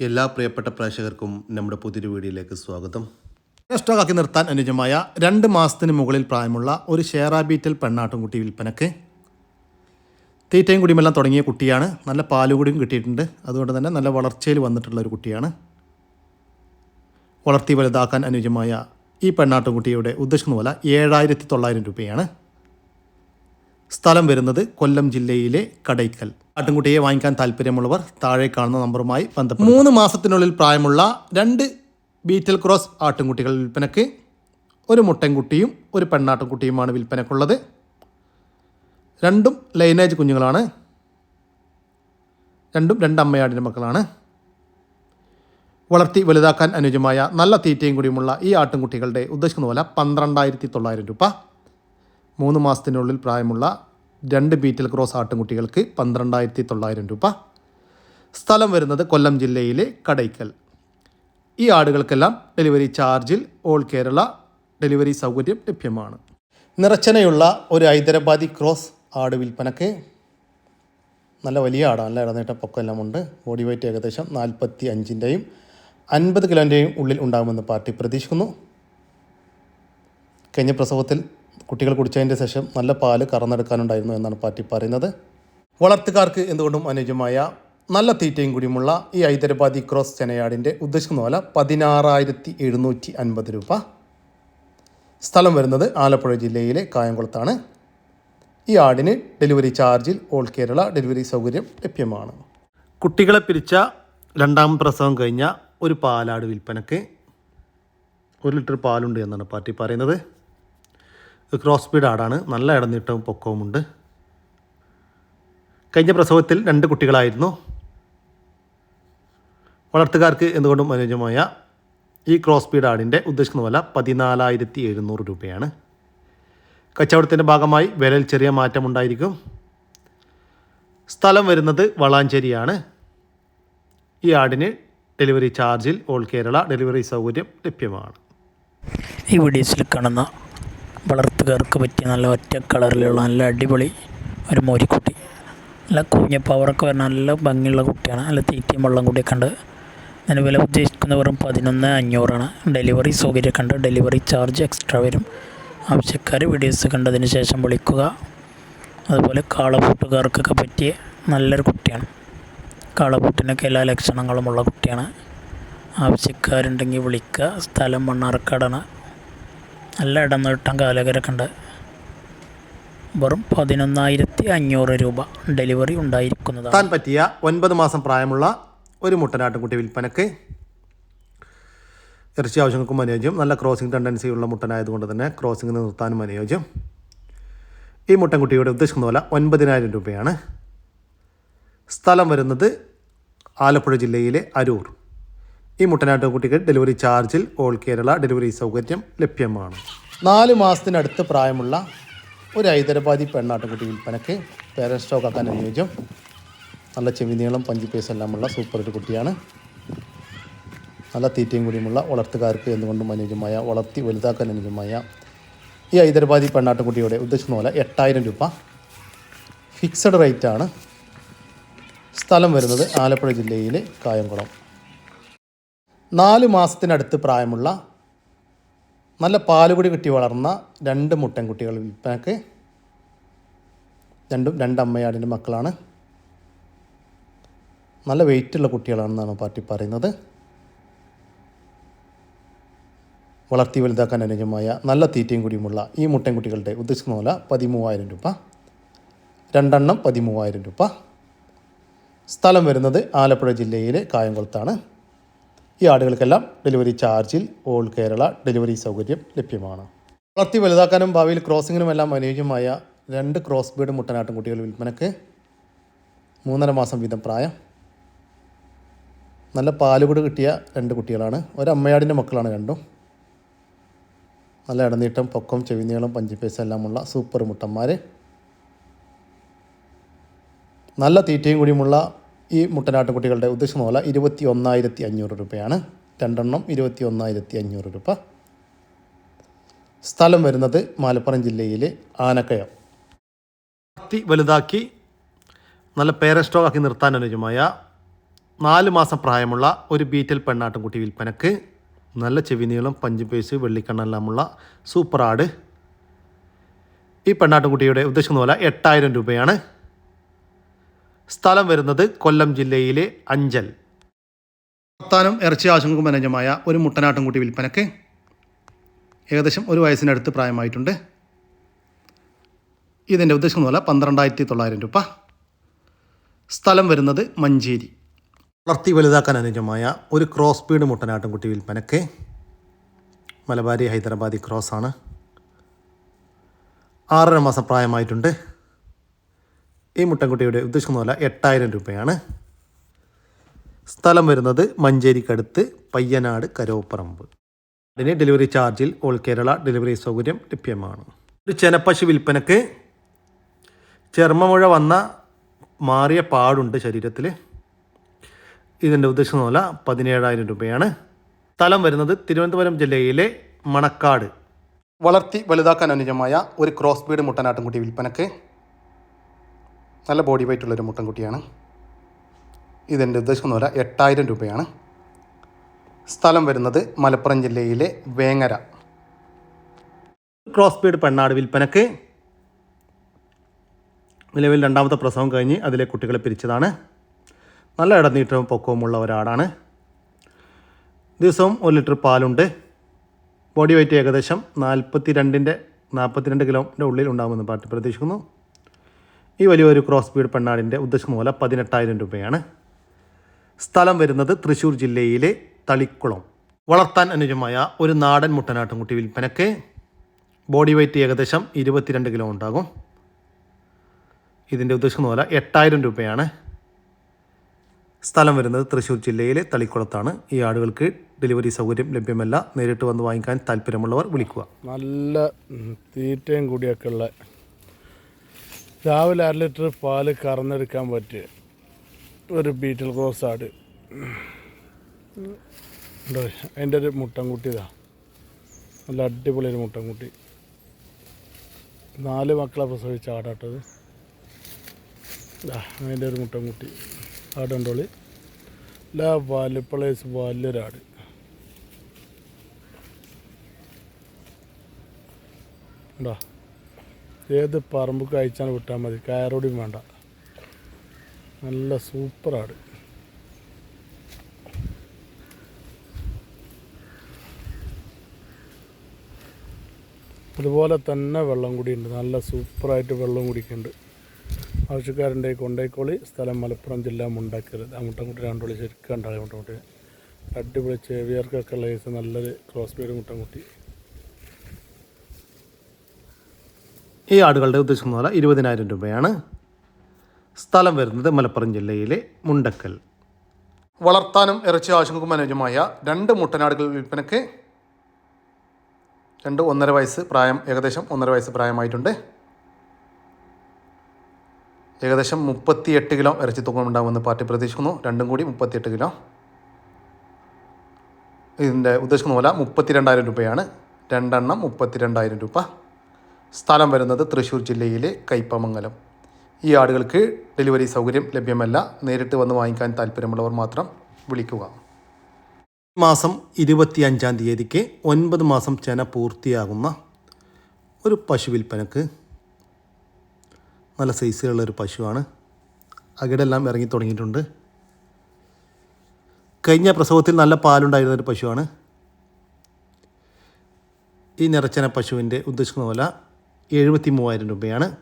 എല്ലാ പ്രിയപ്പെട്ട പ്രേക്ഷകർക്കും നമ്മുടെ പുതിയൊരു വീഡിയോയിലേക്ക് സ്വാഗതം. സ്റ്റോക്കാക്കി നിർത്താൻ അനുജമായ രണ്ട് മാസത്തിന് മുകളിൽ പ്രായമുള്ള ഒരു ഷേറാ ബീറ്റൽ പെണ്ണാട്ടുംകുട്ടി വിൽപ്പനക്ക്. തീറ്റയും കുടിയുമെല്ലാം തുടങ്ങിയ കുട്ടിയാണ്. നല്ല പാലുകൂടിയും കിട്ടിയിട്ടുണ്ട്. അതുകൊണ്ട് തന്നെ നല്ല വളർച്ചയിൽ വന്നിട്ടുള്ള ഒരു കുട്ടിയാണ്. വളർത്തി വലുതാക്കാൻ അനുജമായ ഈ പെണ്ണാട്ടുംകുട്ടിയുടെ ഉദ്ദേശിക്കുന്ന പോലെ ഏഴായിരത്തി തൊള്ളായിരം രൂപയാണ്. സ്ഥലം വരുന്നത് കൊല്ലം ജില്ലയിലെ കടയ്ക്കൽ. ആട്ടിൻകുട്ടിയെ വാങ്ങിക്കാൻ താല്പര്യമുള്ളവർ താഴെ കാണുന്ന നമ്പറുമായി ബന്ധപ്പെട്ട് മൂന്ന് മാസത്തിനുള്ളിൽ പ്രായമുള്ള രണ്ട് ബീറ്റൽ ക്രോസ് ആട്ടിൻകുട്ടികൾ വിൽപ്പനയ്ക്ക് ഒരു മുട്ടൻകുട്ടിയും ഒരു പെണ്ണാട്ടിൻകുട്ടിയുമാണ് വിൽപ്പനക്കുള്ളത്. രണ്ടും ലൈനേജ് കുഞ്ഞുങ്ങളാണ്. രണ്ടും രണ്ടമ്മയാടിന്റെ മക്കളാണ്. വളർത്തി വലുതാക്കാൻ അനുയോജ്യമായ നല്ല തീറ്റയും കൂടിയുമുള്ള ഈ ആട്ടിൻകുട്ടികളുടെ ഉദ്ദേശിക്കുന്ന പോലെ പന്ത്രണ്ടായിരത്തി തൊള്ളായിരം രൂപ. മൂന്ന് മാസത്തിനുള്ളിൽ പ്രായമുള്ള രണ്ട് ബീറ്റൽ ക്രോസ് ആട്ടുംകുട്ടികൾക്ക് പന്ത്രണ്ടായിരത്തി തൊള്ളായിരം രൂപ. സ്ഥലം വരുന്നത് കൊല്ലം ജില്ലയിലെ കടയ്ക്കൽ. ഈ ആടുകൾക്കെല്ലാം ഡെലിവറി ചാർജിൽ ഓൾ കേരള ഡെലിവറി സൗകര്യം ലഭ്യമാണ്. നിറച്ചനയുള്ള ഒരു ഹൈദരാബാദി ക്രോസ് ആട് വിൽപ്പനക്ക് നല്ല വലിയ ആടാണ് നല്ല ഇടനീട്ട പൊക്കെല്ലാം ഉണ്ട്. ബോഡി വെയിറ്റ് ഏകദേശം നാൽപ്പത്തി അഞ്ചിന്റെയും അൻപത് കിലോന്റെയും ഉള്ളിൽ ഉണ്ടാകുമെന്ന് പാർട്ടി പ്രതീക്ഷിക്കുന്നു. കഴിഞ്ഞ പ്രസവത്തിൽ കുട്ടികൾ കുടിച്ചതിന്റെ ശേഷം നല്ല പാൽ കറന്നെടുക്കാനുണ്ടായിരുന്നു എന്നാണ് പാറ്റി പറയുന്നത്. വളർത്തുകാർക്ക് എന്തുകൊണ്ടും അനുയോജ്യമായ നല്ല തീറ്റയും കൂടിയുമുള്ള ഈ ഹൈദരാബാദി ക്രോസ് ചെനയാടിന്റെ ഉദ്ദേശിക്കുന്ന പോലെ പതിനാറായിരത്തി എഴുന്നൂറ്റി അൻപത് രൂപ. സ്ഥലം വരുന്നത് ആലപ്പുഴ ജില്ലയിലെ കായംകുളത്താണ്. ഈ ആടിന് ഡെലിവറി ചാർജിൽ ഓൾ കേരള ഡെലിവറി സൗകര്യം ലഭ്യമാണ്. കുട്ടികളെ പിരിച്ച രണ്ടാം പ്രസവം കഴിഞ്ഞ ഒരു പാലാട് വിൽപ്പനക്ക് ഒരു ലിറ്റർ പാലുണ്ട് എന്നാണ് പാർട്ടി പറയുന്നത്. ക്രോസ് സ്പീഡ് ആടാണ്. നല്ല ഇടനീട്ടവും പൊക്കവുമുണ്ട് കഴിഞ്ഞ പ്രസവത്തിൽ രണ്ട് കുട്ടികളായിരുന്നു. വളർത്തുകാർക്ക് എന്തുകൊണ്ടും അനുയോജ്യമായ ഈ ക്രോസ് സ്പീഡ് ആടിന്റെ ഉദ്ദേശിക്കുന്ന വില പതിനാലായിരത്തി എഴുന്നൂറ് രൂപയാണ്. കച്ചവടത്തിന്റെ ഭാഗമായി വിലയിൽ ചെറിയ മാറ്റമുണ്ടായിരിക്കും സ്ഥലം വരുന്നത് വളാഞ്ചേരിയാണ്. ഈ ആടിന് ഡെലിവറി ചാർജിൽ ഓൾ കേരള ഡെലിവറി സൗകര്യം ലഭ്യമാണ്. ഈ വീഡിയോസിൽ കാണുന്ന വളർത്തുകാർക്ക് പറ്റിയ നല്ല ഒറ്റ കളറിലുള്ള നല്ല അടിപൊളി ഒരു മോരിക്കുട്ടി. നല്ല കുഞ്ഞ പവറൊക്കെ വരുന്ന നല്ല ഭംഗിയുള്ള കുട്ടിയാണ്. നല്ല തീറ്റയും വെള്ളം കൂടിയൊക്കെ ഉണ്ട്. അതിന് വില ഉദ്ദേശിക്കുന്ന വെറും പതിനൊന്ന് അഞ്ഞൂറാണ്. ഡെലിവറി സൗകര്യമൊക്കെ ഉണ്ട്. ഡെലിവറി ചാർജ് എക്സ്ട്രാ വരും. ആവശ്യക്കാർ വീഡിയോസ് കണ്ടതിന് ശേഷം വിളിക്കുക. അതുപോലെ കാളപൂട്ടുകാർക്കൊക്കെ പറ്റിയ നല്ലൊരു കുട്ടിയാണ്. കാളപൂട്ടിനൊക്കെ എല്ലാ ലക്ഷണങ്ങളുമുള്ള കുട്ടിയാണ്. ആവശ്യക്കാരുണ്ടെങ്കിൽ വിളിക്കുക. സ്ഥലം മണ്ണാർക്കാടാണ്. നല്ല ഇടം നീട്ടം കാലകരൊക്കെ ഉണ്ട്. വെറും പതിനൊന്നായിരത്തി അഞ്ഞൂറ് രൂപ ഡെലിവറി ഉണ്ടായിരിക്കുന്നതാണ്. താൻ പറ്റിയ ഒൻപത് മാസം പ്രായമുള്ള ഒരു മുട്ടനാട്ടുംകുട്ടി വിൽപ്പനക്ക് ഇറച്ചി ആവശ്യങ്ങൾക്കും അനുയോജ്യം. നല്ല ക്രോസിംഗ് ടെൻഡൻസി ഉള്ള മുട്ടനായതുകൊണ്ട് തന്നെ ക്രോസിംഗ് നിർത്താനും അനുയോജ്യം. ഈ മുട്ടൻകുട്ടിയുടെ ഉദ്ദേശിക്കുന്ന പോലെ ഒൻപതിനായിരം രൂപയാണ്. സ്ഥലം വരുന്നത് ആലപ്പുഴ ജില്ലയിലെ അരൂർ. ഈ മുട്ടനാട്ടുകുട്ടിക്ക് ഡെലിവറി ചാർജിൽ ഓൾ കേരള ഡെലിവറി സൗകര്യം ലഭ്യമാണ്. നാല് മാസത്തിനടുത്ത് പ്രായമുള്ള ഒരു ഹൈദരാബാദി പെണ്ണാട്ടുകുട്ടി വിൽപ്പനക്ക് പേരൻസ് സ്റ്റോക്ക് ആക്കാൻ അനുയോജ്യം. നല്ല ചെവിനീളം പഞ്ചി പേസ് എല്ലാമുള്ള സൂപ്പർ ഒരു കുട്ടിയാണ്. നല്ല തീറ്റയും കൂടിയുമുള്ള വളർത്തുകാർക്ക് എന്തുകൊണ്ടും അനുയോജ്യമായ വളർത്തി വലുതാക്കാൻ അനുയോജ്യമായ ഈ ഹൈദരാബാദി പെണ്ണാട്ടുകുട്ടിയുടെ ഉദ്ദേശിക്കുന്ന പോലെ എട്ടായിരം രൂപ ഫിക്സഡ് റേറ്റാണ് സ്ഥലം വരുന്നത് ആലപ്പുഴ ജില്ലയിലെ കായംകുളം. നാല് മാസത്തിനടുത്ത് പ്രായമുള്ള നല്ല പാലുകുടി കിട്ടി വളർന്ന രണ്ട് മുട്ടൻകുട്ടികൾ വിൽപ്പനക്ക്. രണ്ടും രണ്ട് അമ്മയാടിന്റെ മക്കളാണ്. നല്ല വെയിറ്റുള്ള കുട്ടികളാണെന്നാണ് പാർട്ടി പറയുന്നത്. വളർത്തി വലുതാക്കാൻ അനുയോജ്യമായ നല്ല തീറ്റയും കൂടിയുമുള്ള ഈ മുട്ടൻകുട്ടികളുടെ ഉദ്ദേശിക്കുന്ന പോലെ പതിമൂവായിരം രൂപ. രണ്ടെണ്ണം പതിമൂവായിരം രൂപ. സ്ഥലം വരുന്നത് ആലപ്പുഴ ജില്ലയിലെ കായംകുളത്താണ്. ഈ ആടുകൾക്കെല്ലാം ഡെലിവറി ചാർജിൽ ഓൾ കേരള ഡെലിവറി സൗകര്യം ലഭ്യമാണ്. വളർത്തി വലുതാക്കാനും ഭാവിയിൽ ക്രോസിങ്ങിനും എല്ലാം അനുയോജ്യമായ രണ്ട് ക്രോസ് ബീഡ് മുട്ടനാട്ടും കുട്ടികൾ വിൽപ്പനക്ക് മൂന്നര മാസം വീതം പ്രായം. നല്ല പാലുകൂട് കിട്ടിയ രണ്ട് കുട്ടികളാണ്. ഒരമ്മയാടിന്റെ മക്കളാണ് രണ്ടും. നല്ല ഇടനീട്ടം പൊക്കം ചെവിനീളം പഞ്ചിപ്പേസ എല്ലാമുള്ള സൂപ്പർ മുട്ടന്മാർ നല്ല തീറ്റയും കൂടിയുമുള്ള ഈ മുട്ടനാട്ടുകുട്ടികളുടെ ഉദ്ദേശിക്കുന്ന പോലെ ഇരുപത്തി ഒന്നായിരത്തി അഞ്ഞൂറ് രൂപയാണ്. രണ്ടെണ്ണം ഇരുപത്തി ഒന്നായിരത്തി അഞ്ഞൂറ് രൂപ. സ്ഥലം വരുന്നത് മലപ്പുറം ജില്ലയിലെ ആനക്കയം. വളർത്തി വലുതാക്കി നല്ല പേരൻ സ്റ്റോക്ക് ആക്കി നിർത്താൻ അനുജമായ നാല് മാസം പ്രായമുള്ള ഒരു ബീറ്റൽ പെണ്ണാട്ടുംകുട്ടി വിൽപ്പനക്ക് നല്ല ചെവിനീളം പഞ്ച് പേസ് വെള്ളിക്കണ്ണെല്ലാമുള്ള സൂപ്പർ ആട് ഈ പെണ്ണാട്ടുംകുട്ടിയുടെ ഉദ്ദേശിക്കുന്ന പോലെ എട്ടായിരം രൂപയാണ്. സ്ഥലം വരുന്നത് കൊല്ലം ജില്ലയിലെ അഞ്ചൽ. പത്താനും ഇറച്ചി ആശങ്കക്കും അനുജമായ ഒരു മുട്ടനാട്ടുംകുട്ടി വിൽപ്പനക്ക് ഏകദേശം ഒരു വയസ്സിനടുത്ത് പ്രായമായിട്ടുണ്ട്. ഇതിന്റെ ഉദ്ദേശിക്കുന്ന പോലെ പന്ത്രണ്ടായിരത്തി തൊള്ളായിരം രൂപ. സ്ഥലം വരുന്നത് മഞ്ചേരി. വളർത്തി വലുതാക്കാൻ അനുജമായ ഒരു ക്രോസ് ബീഡ് മുട്ടനാട്ടുംകുട്ടി വിൽപ്പനക്ക് മലബാരി ഹൈദരാബാദി ക്രോസ് ആണ്. ആറര മാസം പ്രായമായിട്ടുണ്ട്. ഈ മുട്ടൻകുട്ടിയുടെ ഉദ്ദേശിക്കുന്ന പോലെ എട്ടായിരം രൂപയാണ്. സ്ഥലം വരുന്നത് മഞ്ചേരിക്കടുത്ത് പയ്യനാട് കരോപ്പറമ്പ്. അതിന് ഡെലിവറി ചാർജിൽ ഓൾ കേരള ഡെലിവറി സൗകര്യം ലഭ്യമാണ്. ഒരു ചെനപ്പശു വിൽപ്പനക്ക് ചർമ്മമുഴ വന്ന മാറിയ പാടുണ്ട് ശരീരത്തിൽ ഇതിന്റെ ഉദ്ദേശം പോലെ പതിനേഴായിരം രൂപയാണ്. സ്ഥലം വരുന്നത് തിരുവനന്തപുരം ജില്ലയിലെ മണക്കാട്. വളർത്തി വലുതാക്കാൻ അനുജമായ ഒരു ക്രോസ് ബീഡ് മുട്ടനാട്ടുംകുട്ടി വിൽപ്പനക്ക്. നല്ല ബോഡി വെയിറ്റ് ഉള്ളൊരു മുട്ടൻകുട്ടിയാണ് ഇതെന്റെ ഉദ്ദേശം എന്ന് പറയാം എട്ടായിരം രൂപയാണ്. സ്ഥലം വരുന്നത് മലപ്പുറം ജില്ലയിലെ വേങ്ങര. ക്രോസ് ബീഡ് പെണ്ണാട് വിൽപ്പനക്ക്. നിലവിൽ രണ്ടാമത്തെ പ്രസവം കഴിഞ്ഞ് അതിലെ കുട്ടികളെ പിരിച്ചതാണ്. നല്ല ഇടനീട്ടവും പൊക്കവുമുള്ള ഒരാടാണ്. ദിവസവും ഒരു ലിറ്റർ പാലുണ്ട്. ബോഡി വെയിറ്റ് ഏകദേശം നാൽപ്പത്തി രണ്ടിന്റെ നാൽപ്പത്തിരണ്ട് കിലോന്റെ ഉള്ളിൽ ഉണ്ടാകുമെന്ന് പാർട്ടി പ്രതീക്ഷിക്കുന്നു. ഈ വലിയൊരു ക്രോസ് ബീഡ് പെണ്ണാടിന്റെ ഉദ്ദേശം പോലെ പതിനെട്ടായിരം രൂപയാണ്. സ്ഥലം വരുന്നത് തൃശ്ശൂർ ജില്ലയിലെ തളിക്കുളം. വളർത്താൻ അനുജമായ ഒരു നാടൻ മുട്ടനാട്ടുംകുട്ടി വിൽപ്പനക്ക് ബോഡി വെയ്റ്റ് ഏകദേശം ഇരുപത്തിരണ്ട് കിലോ ഉണ്ടാകും. ഇതിന്റെ ഉദ്ദേശിക്കുന്ന പോലെ എട്ടായിരം രൂപയാണ്. സ്ഥലം വരുന്നത് തൃശ്ശൂർ ജില്ലയിലെ തളിക്കുളത്താണ്. ഈ ആടുകൾക്ക് ഡെലിവറി സൗകര്യം ലഭ്യമല്ല. നേരിട്ട് വന്ന് വാങ്ങിക്കാൻ താല്പര്യമുള്ളവർ വിളിക്കുക. നല്ല തീറ്റയും കൂടിയൊക്കെ ഉള്ള രാവിലെ അര ലിറ്റർ പാൽ കറന്നെടുക്കാൻ പറ്റിയ ഒരു ബീറ്റിൽ ക്രോസ് ആട്. ഉണ്ടോ? അതിന്റെ ഒരു മുട്ടൻകുട്ടി നല്ല അടിപൊളി ഒരു മുട്ടൻകുട്ടി. നാല് മക്കളെ പ്രസവിച്ച ആടാട്ടത് അതിന്റെ ഒരു മുട്ടൻകുട്ടി. ആടുണ്ടോളി എല്ലാ വലുപ്പളേസ് വലിയൊരാട് ഉണ്ടോ? ഏത് പറമ്പ് അയച്ചാൽ വിട്ടാൽ മതി. കയറോടിയും വേണ്ട. നല്ല സൂപ്പറാട് അതുപോലെ തന്നെ വെള്ളം കുടിയുണ്ട്. നല്ല സൂപ്പറായിട്ട് വെള്ളം കുടിക്കുന്നുണ്ട്. ആവശ്യക്കാരുണ്ടെ കൊണ്ടേക്കോളി. സ്ഥലം മലപ്പുറം ജില്ല മുണ്ടക്കരുത് മുട്ടൻകുട്ടി രണ്ടോളി. ശരിക്കും ഉണ്ടാകും മുട്ടൻകുട്ടി അടിപൊളി ചെവിയർക്കൊക്കെ ഉള്ള കേസ് നല്ലൊരു ക്രോസ് ബീഡ് മുട്ടൻകുട്ടി ഈ ആടുകളുടെ ഉദ്ദേശിക്കുന്ന പോലെ ഇരുപതിനായിരം രൂപയാണ്. സ്ഥലം വരുന്നത് മലപ്പുറം ജില്ലയിലെ മുണ്ടക്കൽ. വളർത്താനും ഇറച്ചി ആവശ്യങ്ങൾക്കും അനുയോജ്യമായ രണ്ട് മുട്ടനാടുകൾ വിൽപ്പനയ്ക്ക് രണ്ട് ഒന്നര വയസ്സ് പ്രായം ഏകദേശം ഒന്നര വയസ്സ് പ്രായമായിട്ടുണ്ട്. ഏകദേശം മുപ്പത്തിയെട്ട് കിലോ ഇറച്ചി തൂക്കം ഉണ്ടാകുമെന്ന് പാർട്ടി പ്രതീക്ഷിക്കുന്നു. രണ്ടും കൂടി മുപ്പത്തിയെട്ട് കിലോ. ഇതിന്റെ ഉദ്ദേശിക്കുന്ന പോലെ മുപ്പത്തിരണ്ടായിരം രൂപയാണ്. രണ്ടെണ്ണം മുപ്പത്തിരണ്ടായിരം രൂപ. സ്ഥലം വരുന്നത് തൃശ്ശൂർ ജില്ലയിലെ കയ്പമംഗലം ഈ ആടുകൾക്ക് ഡെലിവറി സൗകര്യം ലഭ്യമല്ല. നേരിട്ട് വന്ന് വാങ്ങിക്കാൻ താല്പര്യമുള്ളവർ മാത്രം വിളിക്കുക. മാസം ഇരുപത്തി അഞ്ചാം തീയതിക്ക് ഒൻപത് മാസം ചെന പൂർത്തിയാകുന്ന ഒരു പശു വിൽപ്പനക്ക് നല്ല സൈസിലുള്ള ഒരു പശുവാണ്. അകിടെല്ലാം ഇറങ്ങി തുടങ്ങിയിട്ടുണ്ട്. കഴിഞ്ഞ പ്രസവത്തിൽ നല്ല പാലുണ്ടായിരുന്ന ഒരു പശുവാണ്. ഈ നിറച്ചന പശുവിന്റെ ഉദ്ദേശിക്കുന്ന പോലെ എഴുപത്തി മൂവായിരം രൂപയാണ്.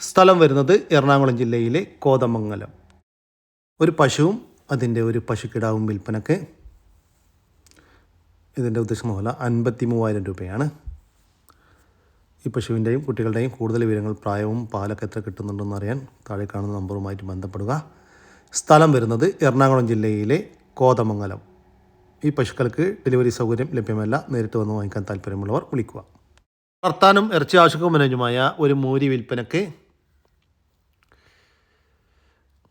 സ്ഥലം വരുന്നത് എറണാകുളം ജില്ലയിലെ കോതമംഗലം. ഒരു പശുവും അതിന്റെ ഒരു പശുക്കിടാവും വിൽപ്പനക്ക്. ഇതിന്റെ ഉദ്ദേശം പോലെ അൻപത്തി മൂവായിരം രൂപയാണ്. ഈ പശുവിന്റെയും കുട്ടികളുടെയും കൂടുതൽ വിവരങ്ങൾ പ്രായവും പാലൊക്കെ എത്ര കിട്ടുന്നുണ്ടെന്ന് അറിയാൻ താഴെ കാണുന്ന നമ്പറുമായിട്ട് ബന്ധപ്പെടുക. സ്ഥലം വരുന്നത് എറണാകുളം ജില്ലയിലെ കോതമംഗലം. ഈ പശുക്കൾക്ക് ഡെലിവറി സൗകര്യം ലഭ്യമല്ല. നേരിട്ട് വന്ന് വാങ്ങിക്കാൻ താല്പര്യമുള്ളവർ വിളിക്കുക. വർത്താനം ഇറച്ചി ആവശ്യക്കും മനോജുമായ ഒരു മൂരി വിൽപ്പനക്ക്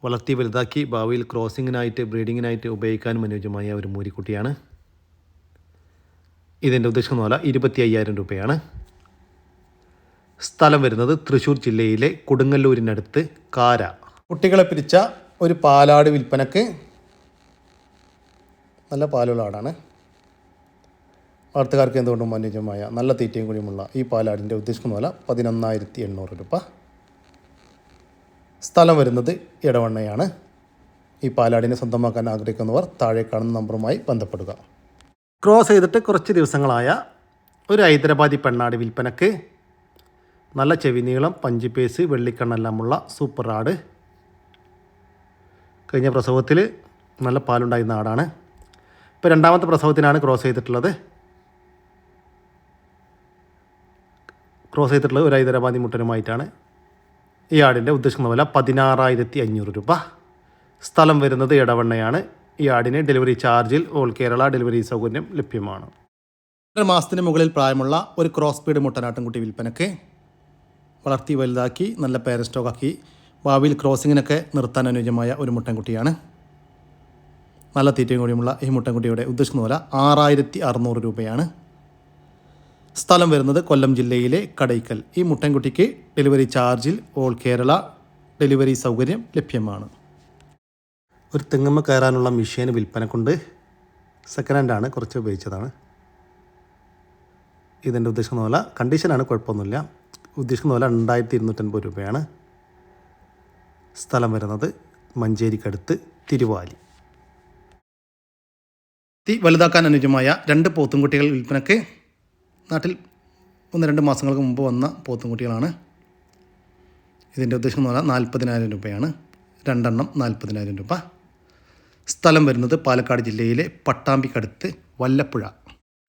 വളർത്തി വലുതാക്കി ഭാവിയിൽ ക്രോസിങ്ങിനായിട്ട് ബ്രീഡിങ്ങിനായിട്ട് ഉപയോഗിക്കാനും അനുയോജ്യമായ ഒരു മൂരിക്കുട്ടിയാണ്. ഇതിന്റെ ഉദ്ദേശം എന്ന് പറഞ്ഞാൽ ഇരുപത്തി അയ്യായിരം രൂപയാണ്. സ്ഥലം വരുന്നത് തൃശ്ശൂർ ജില്ലയിലെ കൊടുങ്ങല്ലൂരിനടുത്ത് കാര. കുട്ടികളെ പിരിച്ച ഒരു പാലാട് വിൽപ്പനക്ക് നല്ല പാലുള്ള ആടാണ്. വളർത്തുകാർക്ക് എന്തുകൊണ്ടും അനുയോജ്യമായ നല്ല തീറ്റയും കൂടിയുമുള്ള ഈ പാലാടിന്റെ ഉദ്ദേശിക്കുന്ന വില പതിനൊന്നായിരത്തി എണ്ണൂറ് രൂപ. സ്ഥലം വരുന്നത് ഇടവണ്ണയാണ് ഈ പാലാടിനെ സ്വന്തമാക്കാൻ ആഗ്രഹിക്കുന്നവർ താഴെ കാണുന്ന നമ്പറുമായി ബന്ധപ്പെടുക. ക്രോസ് ചെയ്തിട്ട് കുറച്ച് ദിവസങ്ങളായ ഒരു ഹൈദരാബാദി പെണ്ണാട് വിൽപ്പനക്ക്. നല്ല ചെവി നീളം പഞ്ചിപ്പേസ് വെള്ളിക്കണ്ണെല്ലാമുള്ള സൂപ്പർ ആട്. കഴിഞ്ഞ പ്രസവത്തിൽ നല്ല പാലുണ്ടായിരുന്ന ആടാണ്. ഇപ്പോൾ രണ്ടാമത്തെ പ്രസവത്തിനാണ് ക്രോസ് ചെയ്തിട്ടുള്ളത്. ക്രോസ് ചെയ്തിട്ടുള്ള ഒരു ഹൈദരാബാദി മുട്ടനുമായിട്ടാണ് ഈ ആടിന്റെ ഉദ്ദേശിക്കുന്ന വില പതിനാറായിരത്തി അഞ്ഞൂറ് രൂപ. സ്ഥലം വരുന്നത് ഇടവണ്ണയാണ് ഈ ആടിന് ഡെലിവറി ചാർജിൽ ഓൾ കേരള ഡെലിവറി സൗകര്യം ലഭ്യമാണ്. ഒരു മാസത്തിന് മുകളിൽ പ്രായമുള്ള ഒരു ക്രോസ് സ്പീഡ് മുട്ടനാട്ടിൻകുട്ടി വിൽപ്പനയ്ക്ക് വളർത്തി വലുതാക്കി നല്ല പേരൻ സ്റ്റോക്കാക്കി ഭാവിയിൽ ക്രോസിങ്ങിനൊക്കെ നിർത്താൻ അനുയോജ്യമായ ഒരു മുട്ടൻകുട്ടിയാണ്. നല്ല തീറ്റയും കൂടിയുമുള്ള ഈ മുട്ടൻകുട്ടിയുടെ ഉദ്ദേശിക്കുന്ന വില ആറായിരത്തി അറുന്നൂറ് രൂപയാണ്. സ്ഥലം വരുന്നത് കൊല്ലം ജില്ലയിലെ കടയ്ക്കൽ. ഈ മുട്ടൻകുട്ടിക്ക് ഡെലിവറി ചാർജിൽ ഓൾ കേരള ഡെലിവറി സൗകര്യം ലഭ്യമാണ്. ഒരു തെങ്ങമ്മ കയറാനുള്ള മെഷീൻ കൊണ്ട് സെക്കൻഡ് ഹാൻഡാണ് കുറച്ച് ഉപയോഗിച്ചതാണ്. ഇതിന്റെ ഉദ്ദേശിക്കുന്ന പോലെ കണ്ടീഷനാണ് കുഴപ്പമൊന്നുമില്ല. ഉദ്ദേശിക്കുന്ന പോലെ രണ്ടായിരത്തി ഇരുന്നൂറ്റൻപത് രൂപയാണ് സ്ഥലം വരുന്നത് മഞ്ചേരിക്കടുത്ത് തിരുവാലി. തീ വലുതാക്കാൻ അനുയോജ്യമായ രണ്ട് പോത്തുംകുട്ടികൾ വിൽപ്പനയ്ക്ക് നാട്ടിൽ ഒന്ന് രണ്ട് മാസങ്ങൾക്ക് മുമ്പ് വന്ന പോത്തുംകുട്ടികളാണ്. ഇതിന്റെ ഉദ്ദേശം എന്ന് പറഞ്ഞാൽ നാൽപ്പതിനായിരം രൂപയാണ്. രണ്ടെണ്ണം നാൽപ്പതിനായിരം രൂപ. സ്ഥലം വരുന്നത് പാലക്കാട് ജില്ലയിലെ പട്ടാമ്പിക്കടുത്ത് വല്ലപ്പുഴ.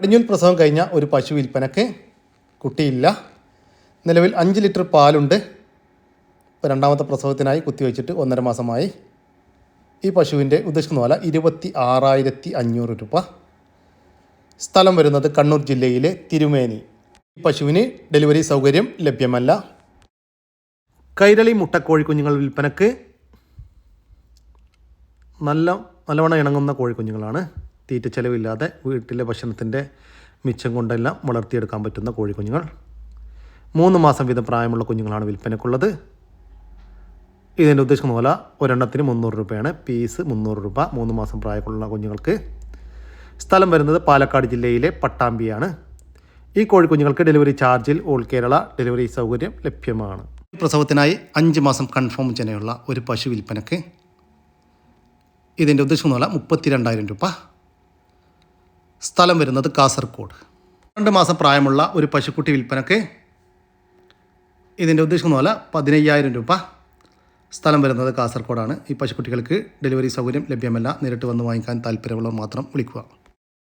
കടിഞ്ഞൂൽ പ്രസവം കഴിഞ്ഞ ഒരു പശു വിൽപ്പനക്ക് കുട്ടിയില്ല. നിലവിൽ അഞ്ച് ലിറ്റർ പാലുണ്ട്. രണ്ടാമത്തെ പ്രസവത്തിനായി കുത്തിവെച്ചിട്ട് ഒന്നര മാസമായി. ഈ പശുവിന്റെ ഉദ്ദേശിക്കുന്ന പോലെ ഇരുപത്തി ആറായിരത്തി അഞ്ഞൂറ് രൂപ. സ്ഥലം വരുന്നത് കണ്ണൂർ ജില്ലയിലെ തിരുമേനി. പശുവിന് ഡെലിവറി സൗകര്യം ലഭ്യമല്ല. കൈരളി മുട്ടക്കോഴി കുഞ്ഞുങ്ങൾ വിൽപ്പനക്ക് നല്ല നല്ലവണ്ണം ഇണങ്ങുന്ന കോഴിക്കുഞ്ഞുങ്ങളാണ് തീറ്റ ചെലവില്ലാതെ വീട്ടിലെ ഭക്ഷണത്തിന്റെ മിച്ചം കൊണ്ടെല്ലാം വളർത്തിയെടുക്കാൻ പറ്റുന്ന കോഴിക്കുഞ്ഞുങ്ങൾ മൂന്ന് മാസം വീതം പ്രായമുള്ള കുഞ്ഞുങ്ങളാണ് വിൽപ്പനക്കുള്ളത് ഇതിന്റെ ഉദ്ദേശിക്കുന്ന പോലെ ഒരെണ്ണത്തിന് മുന്നൂറ് രൂപയാണ്. പീസ് മുന്നൂറ് രൂപ മൂന്ന് മാസം പ്രായമുള്ള കുഞ്ഞുങ്ങൾക്ക്. സ്ഥലം വരുന്നത് പാലക്കാട് ജില്ലയിലെ പട്ടാമ്പിയാണ്. ഈ കോഴിക്കുഞ്ഞുങ്ങൾക്ക് ഡെലിവറി ചാർജിൽ ഓൾ കേരള ഡെലിവറി സൗകര്യം ലഭ്യമാണ്. പ്രസവത്തിനായി അഞ്ച് മാസം കൺഫേം ചെനയുള്ള ഒരു പശു വിൽപ്പനക്ക് ഇതിന്റെ ഉദ്ദേശം എന്ന് മുപ്പത്തി രണ്ടായിരം രൂപ. സ്ഥലം വരുന്നത് കാസർഗോഡ്. രണ്ട് മാസം പ്രായമുള്ള ഒരു പശുക്കുട്ടി വിൽപ്പനക്ക് ഇതിന്റെ ഉദ്ദേശം എന്ന് പറഞ്ഞാൽ പതിനയ്യായിരം രൂപ. സ്ഥലം വരുന്നത് കാസർഗോഡാണ്. ഈ പശുക്കുട്ടികൾക്ക് ഡെലിവറി സൗകര്യം ലഭ്യമല്ല. നേരിട്ട് വന്ന് വാങ്ങിക്കാൻ താല്പര്യമുള്ളവർ മാത്രം വിളിക്കുക.